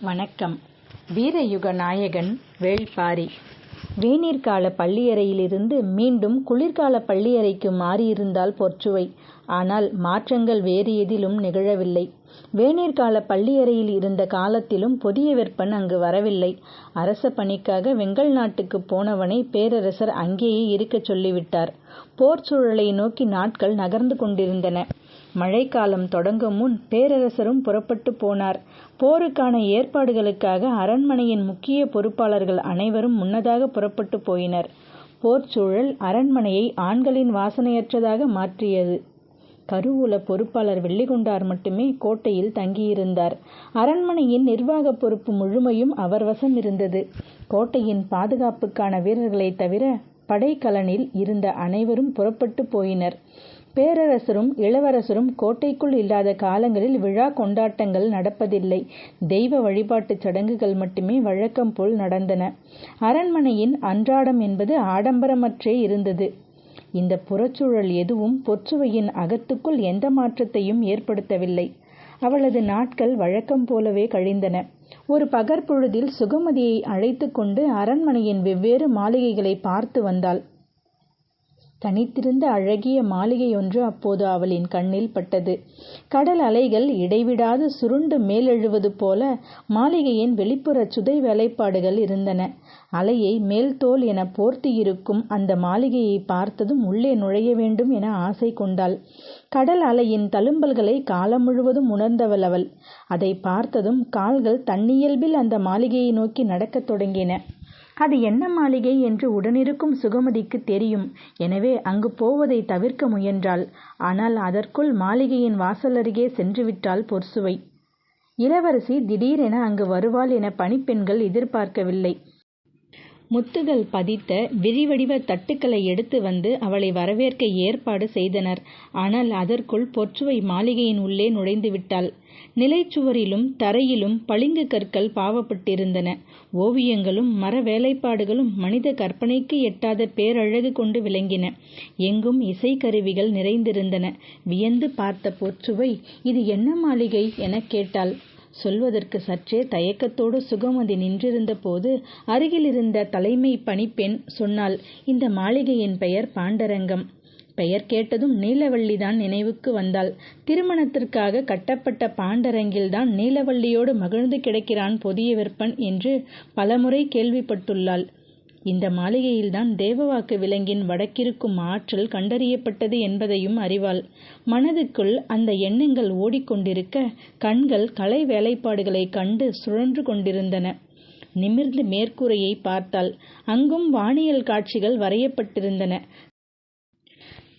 வணக்கம். வீரயுக நாயகன் வேள்பாரி. வேநீர்கால பள்ளியறையிலிருந்து மீண்டும் குளிர்கால பள்ளியறைக்கு மாறியிருந்தால் பொற்சுவை. ஆனால் மாற்றங்கள் வேறு எதிலும் நிகழவில்லை. வேநீர்கால பள்ளியறையில் இருந்த காலத்திலும் புதிய வெப்பன் அங்கு வரவில்லை. அரச பணிக்காக வெங்கல் நாட்டுக்குப் போனவனை பேரரசர் அங்கேயே இருக்கச் சொல்லிவிட்டார். போர் சூழலை நோக்கி நாட்கள் நகர்ந்து கொண்டிருந்தன. மழைக்காலம் தொடங்கும் முன் பேரரசரும் புறப்பட்டு போனார். போருக்கான ஏற்பாடுகளுக்காக அரண்மனையின் முக்கிய பொறுப்பாளர்கள் அனைவரும் முன்னதாக புறப்பட்டு போயினர். போர்ச்சூழல் அரண்மனையை ஆண்களின் வாசனையற்றதாக மாற்றியது. கருவூல பொறுப்பாளர் வெள்ளிகொண்டார் மட்டுமே கோட்டையில் தங்கியிருந்தார். அரண்மனையின் நிர்வாக பொறுப்பு முழுமையும் அவர் வசம் இருந்தது. கோட்டையின் பாதுகாப்புக்கான வீரர்களைத் தவிர படைக்கலனில் இருந்த அனைவரும் புறப்பட்டு போயினர். பேரரசரும் இளவரசரும் கோட்டைக்குள் இல்லாத காலங்களில் விழா கொண்டாட்டங்கள் நடப்பதில்லை. தெய்வ வழிபாட்டுச் சடங்குகள் மட்டுமே வழக்கம் போல் நடந்தன. அரண்மனையின் அன்றாடம் என்பது ஆடம்பரமற்றே இருந்தது. இந்த புறச்சூழல் எதுவும் பொற்சுவையின் அகத்துக்குள் எந்த மாற்றத்தையும் ஏற்படுத்தவில்லை. அவளது நாட்கள் வழக்கம் போலவே கழிந்தன. ஒரு பகற்பொழுதில் சுகமதியை அழைத்து கொண்டு அரண்மனையின் வெவ்வேறு மாளிகைகளை பார்த்து வந்தாள். தனித்திருந்த அழகிய மாளிகையொன்று அப்போது அவளின் கண்ணில் பட்டது. கடல் அலைகள் இடைவிடாது சுருண்டு மேலெழுவது போல மாளிகையின் வெளிப்புற சுதை வேலைப்பாடுகள் இருந்தன. அலையை மேல்தோல் என போர்த்தியிருக்கும் அந்த மாளிகையை பார்த்ததும் உள்ளே நுழைய வேண்டும் என ஆசை கொண்டாள். கடல் அலையின் தழும்பல்களை காலம் முழுவதும் உணர்ந்தவள் அவள். அதை பார்த்ததும் கால்கள் தன்னியல்பில் அந்த மாளிகையை நோக்கி நடக்கத் தொடங்கின. அது என்ன மாளிகை என்று உடனிருக்கும் சுகமதிக்கு தெரியும். எனவே அங்கு போவதை தவிர்க்க முயன்றாள். ஆனால் அதற்குள் மாளிகையின் வாசலருகே சென்றுவிட்டாள் பொர்சுவை இளவரசி திடீரென அங்கு வருவாள் என பணிப்பெண்கள் எதிர்பார்க்கவில்லை. முத்துகள் பதித்த விரிவடிவ தட்டுக்களை எடுத்து வந்து அவளை வரவேற்க ஏற்பாடு செய்தனர். ஆனால் அதற்குள் பொற்றுவை மாளிகையின் உள்ளே நுழைந்து விட்டாள். நிலைச்சுவரிலும் தரையிலும் பளிங்கு கற்கள் பாவப்பட்டிருந்தன. ஓவியங்களும் மர வேலைப்பாடுகளும் மனித கற்பனைக்கு எட்டாத பேரழகு கொண்டு விளங்கின. எங்கும் இசைக்கருவிகள் நிறைந்திருந்தன. வியந்து பார்த்த பொற்றுவை இது என்ன மாளிகை? எனக் கேட்டாள். சொல்வதற்கு சற்றே தயக்கத்தோடு சுகமதி நின்றிருந்த போது அருகிலிருந்த தலைமை பணிப்பெண் சொன்னாள் இந்த மாளிகையின் பெயர் பாண்டரங்கம். பெயர் கேட்டதும் நீலவள்ளிதான் நினைவுக்கு வந்தாள். திருமணத்திற்காக கட்டப்பட்ட பாண்டரங்கில்தான் நீலவள்ளியோடு மகிழ்ந்து கிடக்கிறான் புதிய விற்பன் என்று பலமுறை கேள்விப்பட்டுள்ளாள். இந்த மாளிகையில்தான் தேவவாக்கு விலங்கின் வடக்கிருக்கும் ஆற்றல் கண்டறியப்பட்டது என்பதையும் அறிவாள். மனதுக்குள் அந்த எண்ணங்கள் ஓடிக்கொண்டிருக்க கண்கள் கலை வேலைப்பாடுகளைக் கண்டு சுழன்று கொண்டிருந்தன. நிமிர்ந்து மேற்கூரையை பார்த்தாள். அங்கும் வானியல் காட்சிகள் வரையப்பட்டிருந்தன.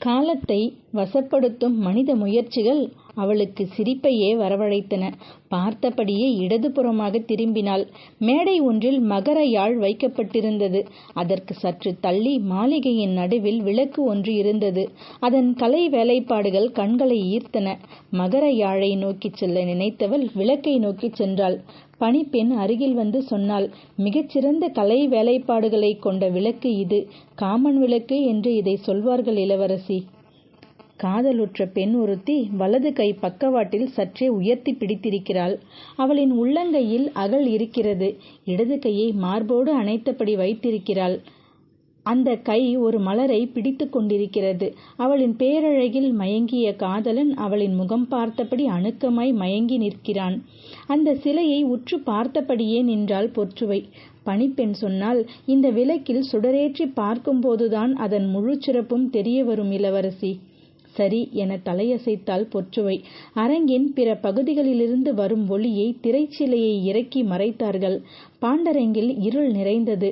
காலத்தை வசப்படுத்தும் மனித முயற்சிகள் அவளுக்கு சிரிப்பையே வரவழைத்தன. பார்த்தபடியே இடதுபுறமாக திரும்பினாள். மேடை ஒன்றில் மகர யாழ் வைக்கப்பட்டிருந்தது. அதற்கு சற்று தள்ளி மாளிகையின் நடுவில் விளக்கு ஒன்று இருந்தது. அதன் கலை வேலைப்பாடுகள் கண்களை ஈர்த்தன. மகர யாழை நோக்கிச் செல்ல நினைத்தவள் விளக்கை நோக்கிச் சென்றாள். பணிப்பெண் அருகில் வந்து சொன்னாள் மிகச்சிறந்த கலை வேலைப்பாடுகளை கொண்ட விளக்கு இது. காமன் விளக்கு என்று இதை சொல்வார்கள் இளவரசி. காதலுற்ற பெண் ஒருத்தி வலது கை பக்கவாட்டில் சற்றே உயர்த்தி பிடித்திருக்கிறாள். அவளின் உள்ளங்கையில் அகல் இருக்கிறது. இடது கையை மார்போடு அணைத்தபடி வைத்திருக்கிறாள். அந்த கை ஒரு மலரை பிடித்து கொண்டிருக்கிறது. அவளின் பேரழகில் மயங்கிய காதலன் அவளின் முகம் பார்த்தபடி அணுக்கமாய் மயங்கி நிற்கிறான். அந்த சிலையை உற்று பார்த்தபடியே நின்றாள் பொற்றுவை. பணிப்பெண் சொன்னால் இந்த விளக்கில் சுடரேற்றி பார்க்கும்போதுதான் அதன் முழு சிறப்பும் தெரிய வரும் இளவரசி. சரி என தலையசைத்தாள் பொற்றுவை. அரங்கின் பிற பகுதிகளிலிருந்து வரும் ஒளியை திரைச்சிலையை இறக்கி மறைத்தார்கள். பாண்டரங்கில் இருள் நிறைந்தது.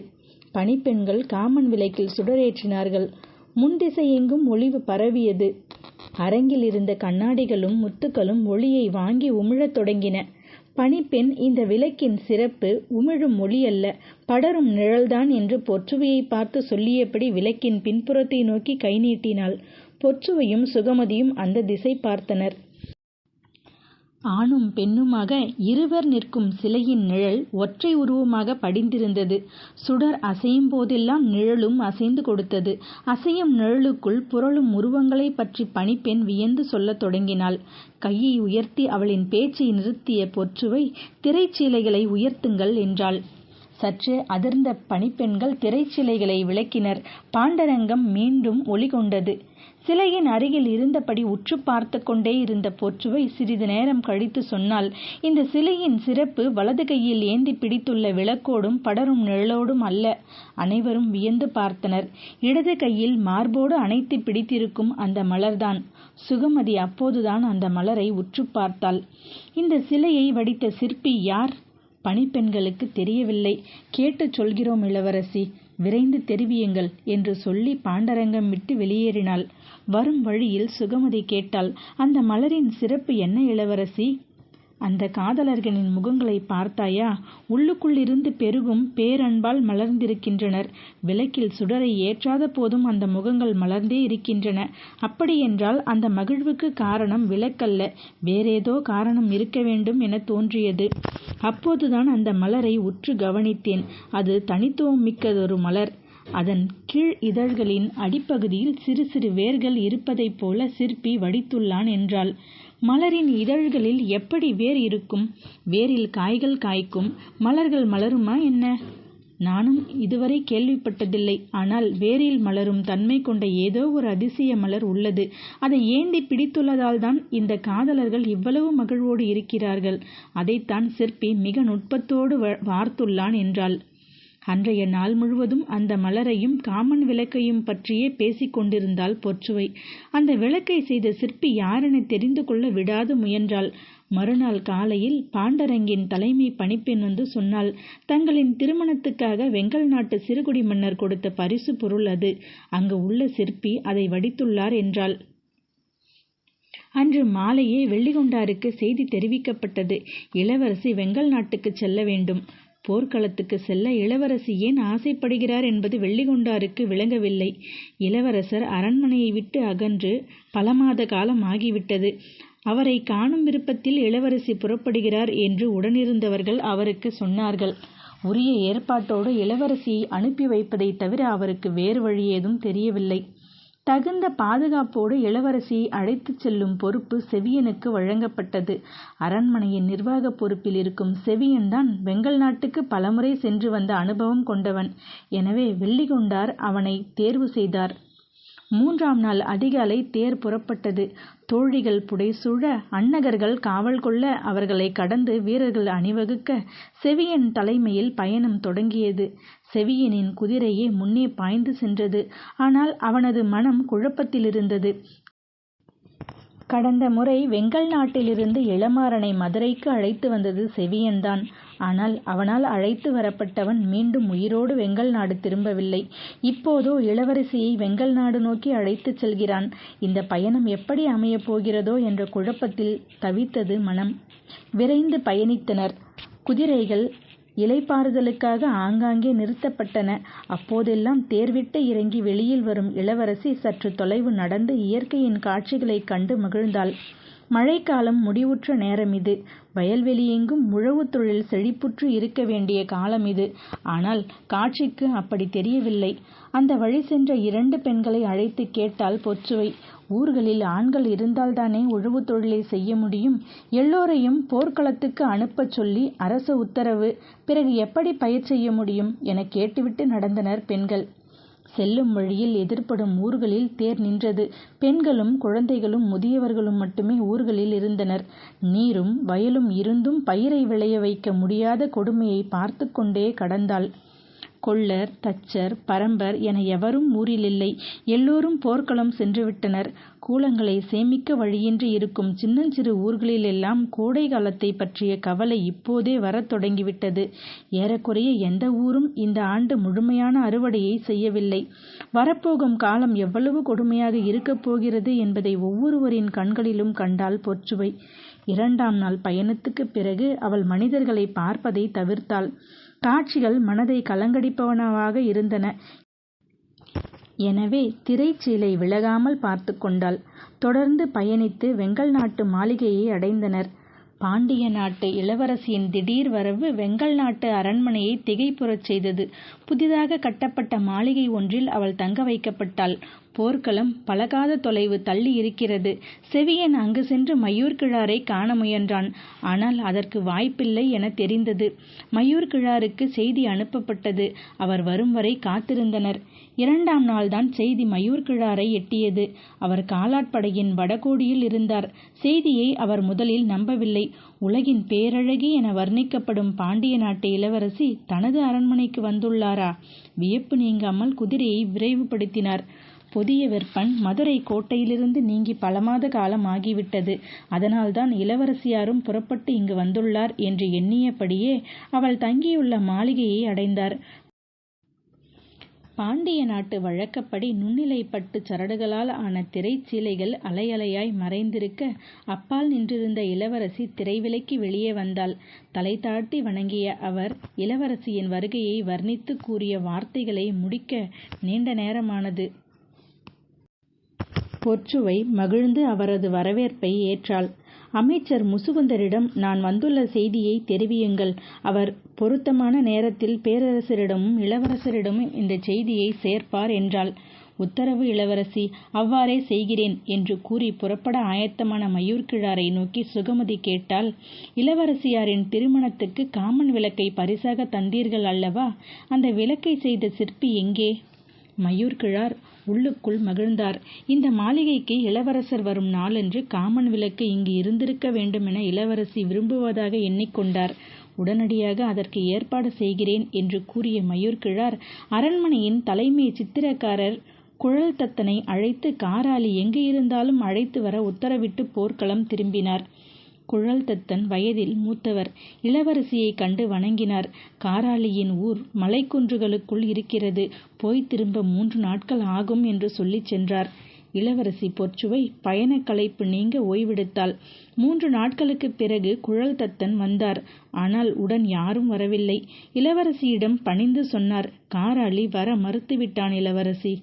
பணிப்பெண்கள் காமன் விளக்கில் சுடரேற்றினார்கள். முன்திசையெங்கும் ஒளிவு பரவியது. அரங்கில் இருந்த கண்ணாடிகளும் முத்துக்களும் ஒளியை வாங்கி உமிழத் தொடங்கின. பணிப்பெண் இந்த விளக்கின் சிறப்பு உமிழும் ஒளி அல்ல படரும் நிழல்தான் என்று பொற்றுவையை பார்த்து சொல்லியபடி விளக்கின் பின்புறத்தை நோக்கி கை நீட்டினாள். பொற்றுவையும் சுகமதியும் அந்த திசை பார்த்தனர். ஆணும் பெண்ணுமாக இருவர் நிற்கும் சிலையின் நிழல் ஒற்றை உருவமாக படிந்திருந்தது. சுடர் அசையும் போதெல்லாம் நிழலும் அசைந்து கொடுத்தது. அசையும் நிழலுக்குள் புரளும் உருவங்களைப் பற்றி பணிப்பெண் வியந்து சொல்லத் தொடங்கினாள். கையை உயர்த்தி அவளின் பேச்சை நிறுத்திய பொற்றுவை திரைச்சீலைகளை உயர்த்துங்கள் என்றாள். சற்று அதிர்ந்த பணிப்பெண்கள் திரைச்சீலைகளை விளக்கினர் பாண்டரங்கம் மீண்டும் ஒளி கொண்டது. சிலையின் அருகில் இருந்தபடி உற்றுப் பார்த்து கொண்டே இருந்த போற்றுவை சிறிது நேரம் கழித்து சொன்னாள் இந்த சிலையின் சிறப்பு வலது கையில் ஏந்தி பிடித்துள்ள விளக்கோடும் படரும் நிழலோடும் அல்ல. அனைவரும் வியந்து பார்த்தனர். இடது கையில் மார்போடு அணைத்துப் பிடித்திருக்கும் அந்த மலர்தான். சுகமதி அப்போதுதான் அந்த மலரை உற்றுப் பார்த்தாள். இந்த சிலையை வடித்த சிற்பி யார்? பணிப்பெண்களுக்கு தெரியவில்லை. கேட்டுச் சொல்கிறோம் இளவரசி. விரைந்து தெரிவியுங்கள் என்று சொல்லி பாண்டரங்கம் விட்டு வெளியேறினாள். வரும் வழியில் சுகமதி கேட்டாள் அந்த மலரின் சிறப்பு என்ன இளவரசி? அந்த காதலர்களின் முகங்களை பார்த்தாயா? உள்ளுக்குள்ளிருந்து பெருகும் பேரன்பால் மலர்ந்திருக்கின்றனர். விளக்கில் சுடரை ஏற்றாத போதும் அந்த முகங்கள் மலர்ந்தே இருக்கின்றன. அப்படியென்றால் அந்த மகிழ்வுக்கு காரணம் விளக்கல்ல வேறேதோ காரணம் இருக்க வேண்டும் என தோன்றியது. அப்போதுதான் அந்த மலரை உற்று கவனித்தேன். அது தனித்துவம் மிக்கதொரு மலர். அதன் கீழ் இதழ்களின் அடிப்பகுதியில் சிறு சிறு வேர்கள் இருப்பதைப் போல சிற்பி வடித்துள்ளான் என்றாள். மலரின் இதழ்களில் எப்படி வேர் இருக்கும்? வேரில் காய்கள் காய்க்கும். மலர்கள் மலருமா என்ன? நானும் இதுவரை கேள்விப்பட்டதில்லை. ஆனால் வேரில் மலரும் தன்மை கொண்ட ஏதோ ஒரு அதிசய மலர் உள்ளது. அதை ஏந்தி பிடித்துள்ளதால்தான் இந்த காதலர்கள் இவ்வளவு மகிழ்வோடு இருக்கிறார்கள். அதைத்தான் சிற்பி மிக நுட்பத்தோடு வார்த்துள்ளான் என்றாள். அன்றைய நாள் முழுவதும் அந்த மலரையும் காமன் விளக்கையும் பற்றியே பேசிக் கொண்டிருந்தாள் பொற்றுவை அந்த விளக்கை செய்த சிற்பி யாரென தெரிந்து கொள்ள விடாது முயன்றாள். மறுநாள் காலையில் பாண்டரங்கின் தலைமை பணிப்பெண் வந்து சொன்னாள் தங்களின் திருமணத்துக்காக வெங்கல் நாட்டு சிறுகுடி மன்னர் கொடுத்த பரிசு பொருள் அது. அங்கு உள்ள சிற்பி அதை வடித்துள்ளார் என்றாள். அன்று மாலையே வெள்ளிகொண்டாருக்கு செய்தி தெரிவிக்கப்பட்டது. இளவரசி வெங்கல் நாட்டுக்கு செல்ல வேண்டும். போர்க்களத்துக்கு செல்ல இளவரசி ஏன் ஆசைப்படுகிறார் என்பது வெள்ளிகொண்டாருக்கு விளங்கவில்லை. இளவரசர் அரண்மனையை விட்டு அகன்று பல மாத காலம் ஆகிவிட்டது. அவரை காணும் விருப்பத்தில் இளவரசி புறப்படுகிறார் என்று உடனிருந்தவர்கள் அவருக்கு சொன்னார்கள். உரிய ஏற்பாட்டோடு இளவரசியை அனுப்பி வைப்பதைத் தவிர அவருக்கு வேறு வழி ஏதும் தெரியவில்லை. தகுந்த பாதுகாப்போடு இளவரசியை அழைத்துச் செல்லும் பொறுப்பு செவியனுக்கு வழங்கப்பட்டது. அரண்மனையின் நிர்வாகப் பொறுப்பில் இருக்கும் செவியன்தான் வெங்கல் நாட்டுக்கு பலமுறை சென்று வந்த அனுபவம் கொண்டவன். எனவே வெள்ளிகொண்டார் அவனை தேர்வு செய்தார். மூன்றாம் நாள் அதிகாலை தேர் புறப்பட்டது. தோழிகள் புடைசூழ அன்னகர்கள் காவல் கொள்ள அவர்களைக் கடந்து வீரர்கள் அணிவகுக்க செவியன் தலைமையில் பயணம் தொடங்கியது. செவியனின் குதிரையே முன்னே பாய்ந்து சென்றது. ஆனால் அவனது மனம் குழப்பத்திலிருந்தது. கடந்த முறை வெங்கல் நாட்டிலிருந்து இளமாறனை மதுரைக்கு அழைத்து வந்தது செவியன்தான். ஆனால் அவனால் அழைத்து வரப்பட்டவன் மீண்டும் உயிரோடு வெங்கல் நாடு திரும்பவில்லை. இப்போதோ இளவரசியை வெங்கல் நாடு நோக்கி அழைத்துச் செல்கிறான். இந்த பயணம் எப்படி அமையப் போகிறதோ என்ற குழப்பத்தில் தவித்தது மனம். விரைந்து பயணித்தனர். குதிரைகள் இளைப்பாறுதலுக்காக ஆங்காங்கே நிறுத்தப்பட்டன. அப்போதெல்லாம் தேர்விட்டு இறங்கி வெளியில் வரும் இளவரசி சற்றுத் தொலைவு நடந்து இயற்கையின் காட்சிகளைக் கண்டு மகிழ்ந்தாள். மழைக்காலம் முடிவுற்ற நேரம் இது வயல்வெளி வயல்வெளியெங்கும் உழவு தொழில் செழிப்புற்று இருக்க வேண்டிய காலம் இது. ஆனால் காட்சிக்கு அப்படி தெரியவில்லை. அந்த வழி சென்ற இரண்டு பெண்களை அழைத்துக் கேட்டாள் பொச்சுவை ஊர்களில் ஆண்கள் இருந்தால்தானே உழவுத் தொழிலை செய்ய முடியும்? எல்லோரையும் போர்க்களத்துக்கு அனுப்பச் சொல்லி அரசு உத்தரவு. பிறகு எப்படி பயிர் செய்ய முடியும்? என கேட்டுவிட்டு நடந்தனர் பெண்கள். செல்லும் வழியில் எதிர்ப்படும் ஊர்களில் தேர் நின்றது. பெண்களும் குழந்தைகளும் முதியவர்களும் மட்டுமே ஊர்களில் இருந்தனர். நீரும் வயலும் இருந்தும் பயிரை விளைய வைக்க முடியாத கொடுமையை பார்த்துக் கொண்டே கடந்தாள். கொல்லர் தச்சர் பரம்பர் என எவரும் ஊரிலில்லை. எல்லோரும் போர்க்களம் சென்றுவிட்டனர். கூலங்களை சேமிக்க வழியின்றி இருக்கும் சின்னஞ்சிறு ஊர்களிலெல்லாம் கோடை காலத்தைப் பற்றிய கவலை இப்போதே வரத் தொடங்கிவிட்டது. ஏறக்குறைய எந்த ஊரும் இந்த ஆண்டு முழுமையான அறுவடையை செய்யவில்லை. வரப்போகும் காலம் எவ்வளவு கொடுமையாக இருக்கப் போகிறது என்பதை ஒவ்வொருவரின் கண்களிலும் கண்டாள் பொற்றுவை இரண்டாம் நாள் பயணத்துக்குப் பிறகு அவள் மனிதர்களைப் பார்ப்பதை தவிர்த்தாள். காட்சிகள் மனதை கலங்கடிப்பனவாக இருந்தன. எனவே திரைச்சீலை விலகாமல் பார்த்துக் கொண்டாள். தொடர்ந்து பயணித்து வெங்கல் நாட்டு மாளிகையை அடைந்தனர். பாண்டிய நாட்டு இளவரசியின் திடீர் வரவு வெங்கல் நாட்டு அரண்மனையை திகைப்புறச் செய்தது. புதிதாக கட்டப்பட்ட மாளிகை ஒன்றில் அவள் தங்க வைக்கப்பட்டாள். போர்க்களம் பழகாத தொலைவு தள்ளி இருக்கிறது. செவியன் அங்கு சென்று மயூர்கிழாரைக் காண முயன்றான். ஆனால் அதற்கு வாய்ப்பில்லை என தெரிந்தது. மயூர்கிழாருக்கு செய்தி அனுப்பப்பட்டது. அவர் வரும் வரை காத்திருந்தனர். இரண்டாம் நாள்தான் செய்தி மயூர்கிழாரை எட்டியது. அவர் காலாட்படையின் வடகோடியில் இருந்தார். செய்தியை அவர் முதலில் நம்பவில்லை. உலகின் பேரழகி என வர்ணிக்கப்படும் பாண்டிய நாட்டு இளவரசி தனது அரண்மனைக்கு வந்துள்ளாரா? வியப்பு நீங்காமல் குதிரையை விரைவுபடுத்தினார். புதிய வெப்பன் மதுரை கோட்டையிலிருந்து நீங்கி பல மாத காலம் ஆகிவிட்டது. அதனால்தான் இளவரசியாரும் புறப்பட்டு இங்கு வந்துள்ளார் என்று எண்ணியபடியே அவள் தங்கியுள்ள மாளிகையை அடைந்தார். பாண்டிய நாட்டு வழக்கப்படி நுண்ணிலைப்பட்டு சரடுகளால் ஆன திரைச்சீலைகள் அலையலையாய் மறைந்திருக்க அப்பால் நின்றிருந்த இளவரசி திரைவிலைக்கு வெளியே வந்தாள். தலை தாழ்த்தி வணங்கிய அவர் இளவரசியின் வருகையை வர்ணித்துக் கூறிய வார்த்தைகளை முடிக்க நீண்ட நேரமானது. பொற்சுவை மகிழ்ந்து அவரது வரவேற்பை ஏற்றாள். அமைச்சர் முசுகுந்தரிடம் நான் வந்துள்ள செய்தியை தெரிவியுங்கள். அவர் பொருத்தமான நேரத்தில் பேரரசரிடமும் இளவரசரிடமும் இந்த செய்தியை சேர்ப்பார் என்றாள். உத்தரவு இளவரசி. அவ்வாறே செய்கிறேன் என்று கூறி புறப்பட ஆயத்தமான மயூர்கிழாரை நோக்கி சுகமதி கேட்டால் இளவரசியாரின் திருமணத்துக்கு காமன் விளக்கை பரிசாக தந்தீர்கள் அல்லவா? அந்த விளக்கை செய்த சிற்பி எங்கே? மயூர்கிழார் உள்ளுக்குள் மகிழ்ந்தார். இந்த மாளிகைக்கு இளவரசர் வரும் நாளன்று காமன் விளக்கு இங்கு இருந்திருக்க வேண்டுமென இளவரசி விரும்புவதாக எண்ணிக்கொண்டார் உடனடியாக அதற்கு ஏற்பாடு செய்கிறேன் என்று கூறிய மயூர்கிழார் அரண்மனையின் தலைமை சித்திரக்காரர் குழல்தத்தனை அழைத்து காராளி எங்கு இருந்தாலும் அழைத்து வர உத்தரவிட்டு போர்க்களம் திரும்பினார். குழல்தத்தன் வயதில் மூத்தவர். இளவரசியைக் கண்டு வணங்கினார். காராளியின் ஊர் மலைக்குன்றுகளுக்குள் இருக்கிறது. போய்த் திரும்ப மூன்று நாட்கள் ஆகும் என்று சொல்லிச் சென்றார். இளவரசி பொற்சுவை பயணக் களைப்பு நீங்க ஓய்வெடுத்தாள். மூன்று நாட்களுக்குப் பிறகு குழல்தத்தன் வந்தார். ஆனால் உடன் யாரும் வரவில்லை. இளவரசியிடம் பணிந்து சொன்னார் காராளி வர மறுத்துவிட்டான் இளவரசி.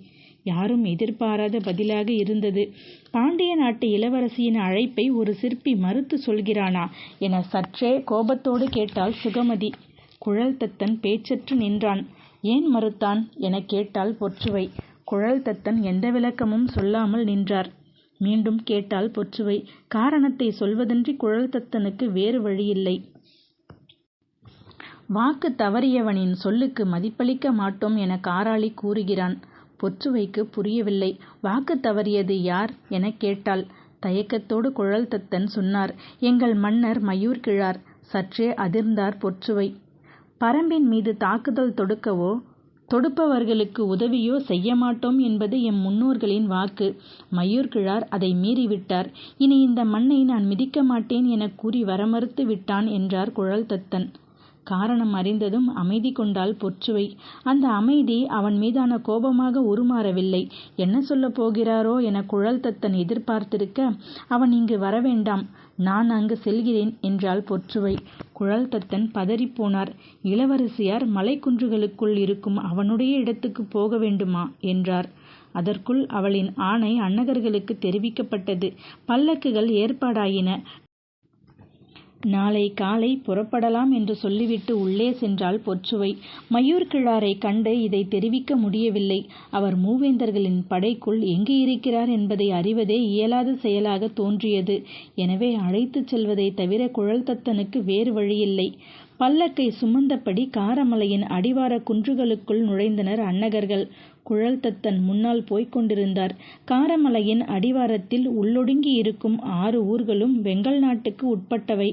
யாரும் எதிர்பாராத பதிலாக இருந்தது. பாண்டிய நாட்டு இளவரசியின் அழைப்பை ஒரு சிற்பி மறுத்து சொல்கிறானா? என சற்றே கோபத்தோடு கேட்டாள் சுகமதி. குழல்தத்தன் பேச்சற்று நின்றான். ஏன் மறுத்தான்? என கேட்டாள் குழல் குழல்தத்தன் எந்த விளக்கமும் சொல்லாமல் நின்றார். மீண்டும் கேட்டாள் பொற்றுவை காரணத்தை சொல்வதன்றி குழல்தத்தனுக்கு வேறு வழியில்லை. வாக்கு தவறியவனின் சொல்லுக்கு மதிப்பளிக்க மாட்டோம் என காராளி கூறுகிறான். பொற்றுவைக்கு புரியவில்லை. வாக்கு தவறியது யார்? எனக் கேட்டாள். தயக்கத்தோடு குழல்தத்தன் சொன்னார் எங்கள் மன்னர் மயூர்கிழார். சற்றே அதிர்ந்தார் பொற்றுவை பரம்பின் மீது தாக்குதல் தொடுக்கவோ தொடுப்பவர்களுக்கு உதவியோ செய்ய மாட்டோம் என்பது எம் முன்னோர்களின் வாக்கு. மயூர்கிழார் அதை மீறிவிட்டார். இனி இந்த மண்ணை நான் மிதிக்க மாட்டேன் என கூறி வரமறுத்து விட்டான் என்றார் குழல்தத்தன். காரணம் அறிந்ததும் அமைதி கொண்டாள் பொற்றுவை அந்த அமைதி அவன் மீதான கோபமாக உருமாறவில்லை. என்ன சொல்லப் போகிறாரோ என குழல்தத்தன் எதிர்பார்த்திருக்க அவன் இங்கு வரவேண்டாம். நான் அங்கு செல்கிறேன் என்றாள் குழல் தத்தன் பதறிப்போனார். இளவரசியார் மலைக்குன்றுகளுக்குள் இருக்கும் அவனுடைய இடத்துக்குப் போக வேண்டுமா? என்றார். அதற்குள் அவளின் ஆணை அன்னகர்களுக்கு தெரிவிக்கப்பட்டது. பல்லக்குகள் ஏற்பாடாயின. நாளை காலை புறப்படலாம் என்று சொல்லிவிட்டு உள்ளே சென்றாள் பொற்சுவை. மயூர்கிழாரைக் கண்டு இதை தெரிவிக்க முடியவில்லை. அவர் மூவேந்தர்களின் படைக்குள் எங்கு இருக்கிறார் என்பதை அறிவதே இயலாத செயலாகத் தோன்றியது. எனவே அழைத்துச் செல்வதைத் தவிர குழல்தத்தனுக்கு வேறு வழியில்லை. பல்லக்கை சுமந்தபடி காரமலையின் அடிவார குன்றுகளுக்குள் நுழைந்தனர் அன்னகர்கள். குழல்தத்தன் முன்னால் போய்க் கொண்டிருந்தார். காரமலையின் அடிவாரத்தில் உள்ளொடுங்கி இருக்கும் ஆறு ஊர்களும் வெங்கல் நாட்டுக்கு உட்பட்டவை.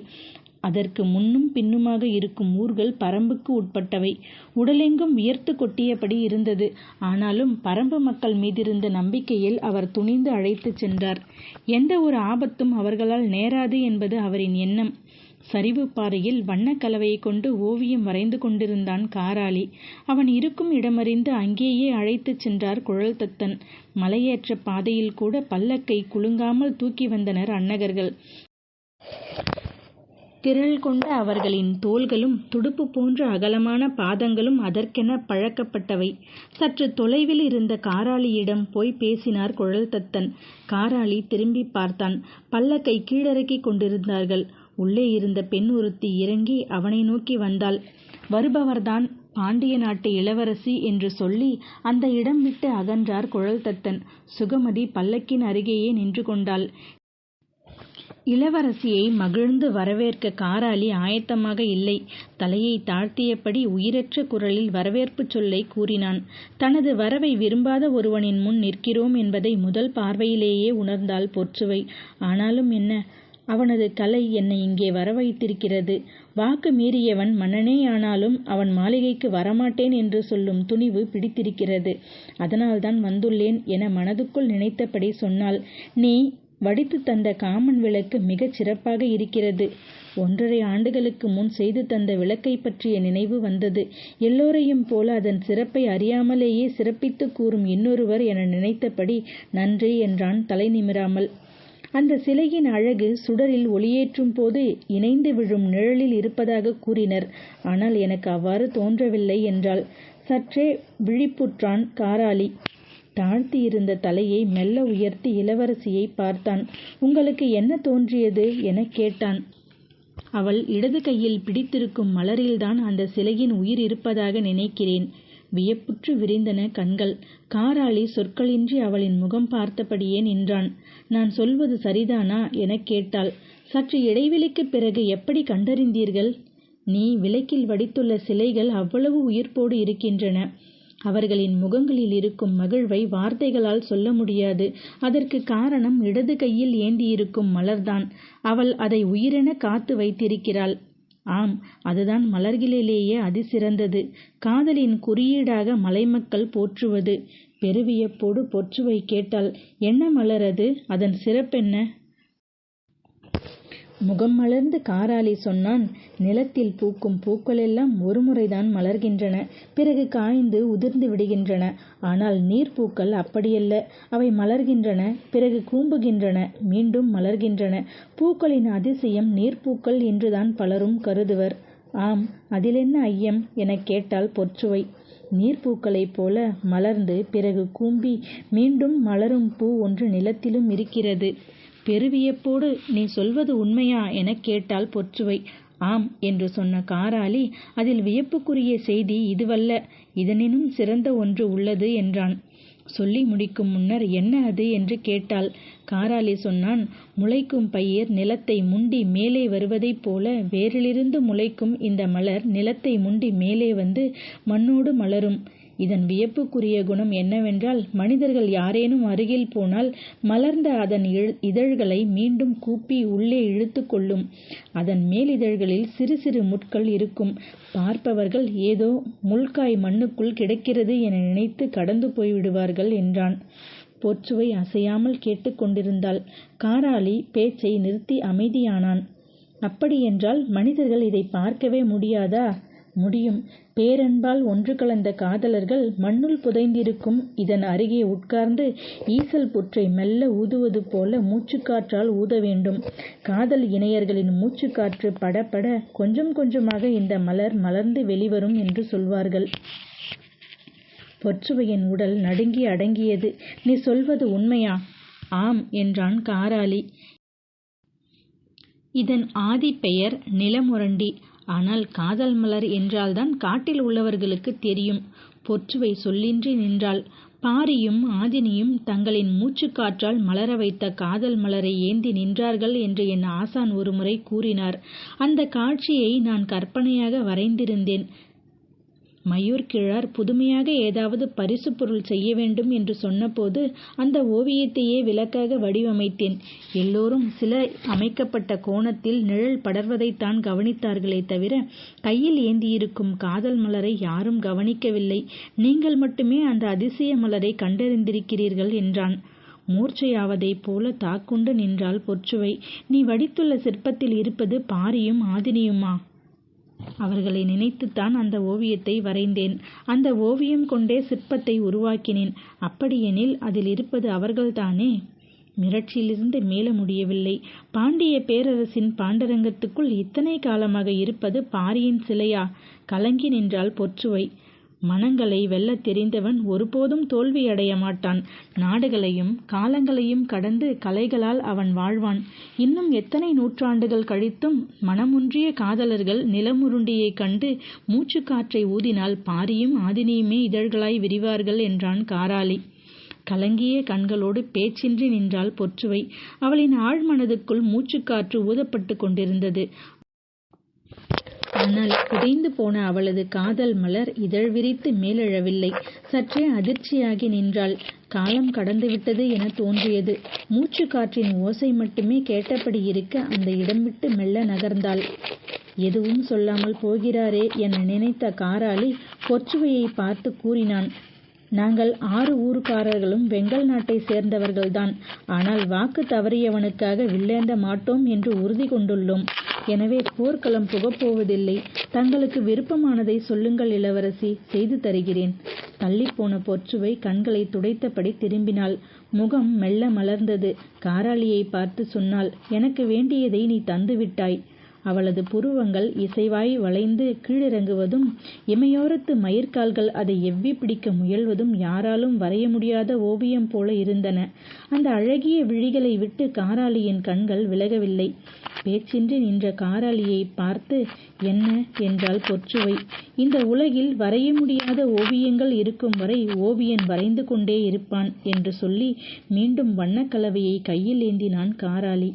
அதற்கு முன்னும் பின்னுமாக இருக்கும் ஊர்கள் பரம்புக்கு உட்பட்டவை. உடலெங்கும் வியர்த்துக் கொட்டியபடி இருந்தது. ஆனாலும் பரம்பு மக்கள் மீதிருந்த நம்பிக்கையில் அவர் துணிந்து அழைத்துச் சென்றார். எந்த ஒரு ஆபத்தும் அவர்களால் நேராது என்பது அவரின் எண்ணம். சரிவு பாறையில் வண்ணக் கலவையைக் கொண்டு ஓவியம் வரைந்து கொண்டிருந்தான் காராளி. அவன் இருக்கும் இடமறிந்து அங்கேயே அழைத்துச் சென்றார் குழல்தத்தன். பாதையில் கூட பல்லக்கை குலுங்காமல் தூக்கி வந்தனர் அன்னகர்கள். திரள் கொண்ட அவர்களின் தோள்களும் துடுப்பு போன்ற அகலமான பாதங்களும் அதற்கென பழக்கப்பட்டவை. சற்று தொலைவில் இருந்த காராளியிடம் போய் பேசினார் குழல்தத்தன். காராளி திரும்பிப் பார்த்தான். பல்லக்கை கீழறக்கிக் கொண்டிருந்தார்கள். உள்ளே இருந்த பெண் ஒருத்தி இறங்கி அவனை நோக்கி வந்தாள். வருபவர்தான் பாண்டிய நாட்டு இளவரசி என்று சொல்லி அந்த இடம் விட்டு அகன்றார் குழல்தத்தன். சுகமதி பல்லக்கின் அருகேயே நின்று கொண்டாள். இளவரசியை மகிழ்ந்து வரவேற்க காராளி ஆயத்தமாக இல்லை. தலையை தாழ்த்தியபடி உயிரற்ற குரலில் வரவேற்புச் சொல்லை கூறினான். தனது வரவை விரும்பாத ஒருவனின் முன் நிற்கிறோம் என்பதை முதல் பார்வையிலேயே உணர்ந்தாள் பொற்சுவை. ஆனாலும் என்ன? அவனது கலை என்னை இங்கே வரவைத்திருக்கிறது. வாக்கு மீறியவன் மன்னனேயானாலும் அவன் மாளிகைக்கு வரமாட்டேன் என்று சொல்லும் துணிவு பிடித்திருக்கிறது. அதனால்தான் வந்துள்ளேன் என மனதுக்குள் நினைத்தபடி சொன்னாள். நீ வடித்து தந்த காமன் விளக்கு மிகச் சிறப்பாக இருக்கிறது. ஒன்றரை ஆண்டுகளுக்கு முன் செய்து தந்த விளக்கை பற்றிய நினைவு வந்தது. எல்லோரையும் போல அதன் சிறப்பை அறியாமலேயே சிறப்பித்துக் கூறும் இன்னொருவர் என நினைத்தபடி நன்றி என்றான் தலை நிமிராமல். அந்த சிலையின் அழகு சுடரில் ஒளியேற்றும் போது இணைந்து விழும் நிழலில் இருப்பதாக கூறினர். ஆனால் எனக்கு அவ்வாறு தோன்றவில்லை என்றாள். சற்றே விழிப்புற்றான் காராளி. தாழ்த்தியிருந்த தலையை மெல்ல உயர்த்தி இளவரசியைப் பார்த்தான். உங்களுக்கு என்ன தோன்றியது? எனக் கேட்டான். அவள் இடது கையில் பிடித்திருக்கும் மலரில்தான் அந்த சிலையின் உயிர் இருப்பதாக நினைக்கிறேன். வியப்புற்று விரிந்தன கண்கள். காராளி சொற்களின்றி அவளின் முகம் பார்த்தபடியே நின்றான். நான் சொல்வது சரிதானா? எனக் கேட்டாள். சற்று இடைவெளிக்குப் பிறகு எப்படி கண்டறிந்தீர்கள்? நீ விளக்கில் வடித்துள்ள சிலைகள் அவ்வளவு உயிர்ப்போடு இருக்கின்றன. அவர்களின் முகங்களில் இருக்கும் மகிழ்வை வார்த்தைகளால் சொல்ல முடியாது. அதற்குக் காரணம் இடது கையில் ஏந்தியிருக்கும் மலர்தான். அவள் அதை உயிரென காத்து வைத்திருக்கிறாள். ஆம் அதுதான் மலர்களிலேயே அதிசிறந்தது. காதலின் குறியீடாக மலைமக்கள் போற்றுவது. பெருவியப்போடு பொற்றுவை கேட்டால் என்ன மலர் அது? அதன் சிறப்பென்ன? முகம் மலர்ந்து காராளி சொன்னான். நிலத்தில் பூக்கும் பூக்களெல்லாம் ஒருமுறைதான் மலர்கின்றன. பிறகு காய்ந்து உதிர்ந்து விடுகின்றன. ஆனால் நீர்ப்பூக்கள் அப்படியல்ல. அவை மலர்கின்றன. பிறகு கூம்புகின்றன. மீண்டும் மலர்கின்றன. பூக்களின் அதிசயம் நீர்ப்பூக்கள் என்றுதான் பலரும் கருதுவர். ஆம் அதிலென்ன ஐயம்? எனக் கேட்டால் பொற்சுவை. நீர்ப்பூக்களைப் போல மலர்ந்து பிறகு கூம்பி மீண்டும் மலரும் பூ ஒன்று நிலத்திலும் இருக்கிறது. பெருவியப்போடு நீ சொல்வது உண்மையா? எனக் கேட்டாள் பொற்சுவை. ஆம் என்று சொன்ன காராளி அதில் வியப்புக்குரிய செய்தி இதுவல்ல. இதனினும் சிறந்த ஒன்று உள்ளது என்றான். சொல்லி முடிக்கும் முன்னர் என்ன அது? என்று கேட்டாள். காராளி சொன்னான். முளைக்கும் பயிர் நிலத்தை முண்டி மேலே வருவதைப் போல வேரிலிருந்து முளைக்கும் இந்த மலர் நிலத்தை முண்டி மேலே வந்து மண்ணோடு மலரும். இதன் வியப்புக்குரிய குணம் என்னவென்றால் மனிதர்கள் யாரேனும் அருகில் போனால் மலர்ந்த அதன் இதழ்களை மீண்டும் கூப்பி உள்ளே இழுத்துக் கொள்ளும். அதன் மேலிதழ்களில் சிறு சிறு முட்கள் இருக்கும். பார்ப்பவர்கள் ஏதோ முள்காய் மண்ணுக்குள் கிடக்கிறது என நினைத்து கடந்து போய்விடுவார்கள் என்றான். பொற்சுவை அசையாமல் கேட்டுக் கொண்டிருந்தாள். காராளி பேச்சை நிறுத்தி அமைதியானான். அப்படியென்றால் மனிதர்கள் இதைப் பார்க்கவே முடியாதா? முடியும். பேரன்பால் ஒன்று கலந்த காதலர்கள் மண்ணுள் புதைந்திருக்கும் இதன் அருகே உட்கார்ந்து ஈசல் புற்றை மெல்ல ஊதுவது போல மூச்சுக்காற்றால் ஊத வேண்டும். காதல் இணையர்களின் மூச்சுக்காற்று படபட கொஞ்சம் கொஞ்சமாக இந்த மலர் மலர்ந்து வெளிவரும் என்று சொல்வார்கள். பொற்றுவையின் உடல் நடுங்கி அடங்கியது. நீ சொல்வது உண்மையா? ஆம் என்றான் காராளி. இதன் ஆதிப்பெயர் நிலமுரண்டி. ஆனால் காதல் மலர் என்றால்தான் காட்டில் உள்ளவர்களுக்கு தெரியும். பொற்றுவை சொல்லின்றி நின்றாள். பாரியும் ஆதினியும் தங்களின் மூச்சுக்காற்றால் மலர வைத்த காதல் மலரை ஏந்தி நின்றார்கள் என்று என் ஆசான் ஒருமுறை கூறினார். அந்த காட்சியை நான் கற்பனையாக வரைந்திருந்தேன். மயூர்கிழார் புதுமையாக ஏதாவது பரிசுப் பொருள் செய்ய வேண்டும் என்று சொன்னபோது அந்த ஓவியத்தையே விளக்காக வடிவமைத்தேன். எல்லோரும் சில அமைக்கப்பட்ட கோணத்தில் நிழல் படர்வதைத்தான் கவனித்தார்களே தவிர கையில் ஏந்தியிருக்கும் காதல் மலரை யாரும் கவனிக்கவில்லை. நீங்கள் மட்டுமே அந்த அதிசய மலரைக் கண்டறிந்திருக்கிறீர்கள் என்றான். மூர்ச்சையாவதைப் போல தாக்குண்டு நின்றாள் பொற்சுவை. நீ வடித்துள்ள சிற்பத்தில் இருப்பது பாரியும் ஆதினியுமா? அவர்களை நினைத்துத்தான் அந்த ஓவியத்தை வரைந்தேன். அந்த ஓவியம் கொண்டே சிற்பத்தை உருவாக்கினேன். அப்படியெனில் அதில் இருப்பது அவர்கள்தானே? மிரட்சியிலிருந்து மீள முடியவில்லை. பாண்டியப் பேரரசின் பாண்டரங்கத்துக்குள் இத்தனை காலமாக இருப்பது பாரியின் சிலையா? கலங்கி நின்றாள் பொற்றுவை மனங்களை வெல்லத் தெரிந்தவன் ஒருபோதும் தோல்வியடைய மாட்டான். நாடுகளையும் காலங்களையும் கடந்து கலைகளால் அவன் வாழ்வான். இன்னும் எத்தனை நூற்றாண்டுகள் கழித்தும் மனமுன்றிய காதலர்கள் நிலமுருண்டியைக் கண்டு மூச்சுக்காற்றை ஊதினால் பாரியும் ஆதினியுமே இதழ்களாய் விரிவார்கள் என்றான் காராளி கலங்கிய கண்களோடு பேச்சின்றி நின்றாள் பொற்றுவை. அவளின் ஆழ்மனதுக்குள் மூச்சுக்காற்று ஊதப்பட்டு கொண்டிருந்தது. ஆனால் புதைந்து போன அவளது காதல் மலர் இதழ் விரித்து மேலெழவில்லை. சற்றே அதிர்ச்சியாகி நின்றாள். காலம் கடந்துவிட்டது என தோன்றியது. மூச்சு காற்றின் ஓசை மட்டுமே கேட்டபடி இருக்க அந்த இடம் விட்டு மெல்ல நகர்ந்தாள். எதுவும் சொல்லாமல் போகிறாரே என நினைத்த காராளி கொச்சுவையை பார்த்து கூறினான். நாங்கள் ஆறு ஊருக்காரர்களும் வெங்கல் நாட்டை சேர்ந்தவர்கள்தான். ஆனால் வாக்கு தவறியவனுக்காக வில்லேந்த மாட்டோம் என்று உறுதி கொண்டுள்ளோம். எனவே போர்க்களம் புகப்போவதில்லை. தங்களுக்கு விருப்பமானதை சொல்லுங்கள் இளவரசி செய்து தருகிறேன். தள்ளிப்போன பொற்றுவை கண்களை துடைத்தபடி திரும்பினாள். முகம் மெல்ல மலர்ந்தது. காராளியை பார்த்து சொன்னாள் எனக்கு வேண்டியதை நீ தந்துவிட்டாய். அவளது புருவங்கள் இசைவாய் வளைந்து கீழிறங்குவதும் இமையோரத்து மயிர்கால்கள் அதை எவ்வி பிடிக்க முயல்வதும் யாராலும் வரைய முடியாத ஓவியம் போல இருந்தன. அந்த அழகிய விழிகளை விட்டு காராளியின் கண்கள் விலகவில்லை. பேச்சின்றி நின்ற காராளியை பார்த்து என்ன என்றால் பொற்சுவை. இந்த உலகில் வரைய முடியாத ஓவியங்கள் இருக்கும் வரை ஓவியன் வரைந்து கொண்டே இருப்பான் என்று சொல்லி மீண்டும் வண்ணக்கலவையை கையில் ஏந்தினான் காராளி.